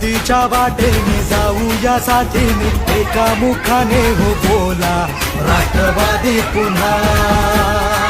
प्रगतीच्या वाटेने जाऊया साथीने एका मुखाने हो बोला राष्ट्रवादी पुन्हा.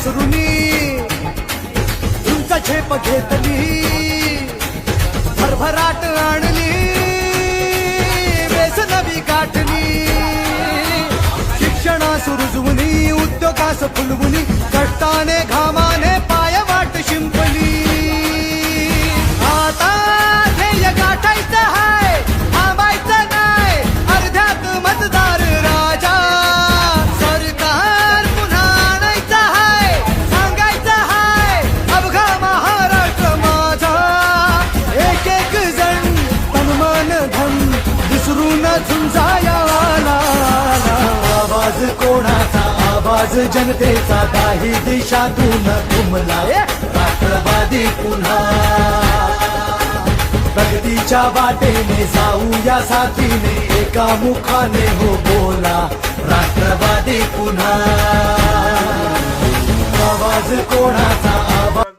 पंख पसरुनी तुमचा झेप घेतली. भरभराट आणली. बेस नवी गाठली. शिक्षणास सुरुजवुनी उद्योगास फुलवुनी कष्टाने घा आवाज जनतेचा काही दिशातून घुमलाय राष्ट्रवादी पुन्हा. प्रगतीच्या वाटेने जाऊ या साथीने एका मुखाने हो बोला. राष्ट्रवादी पुन्हा. आवाज आवाज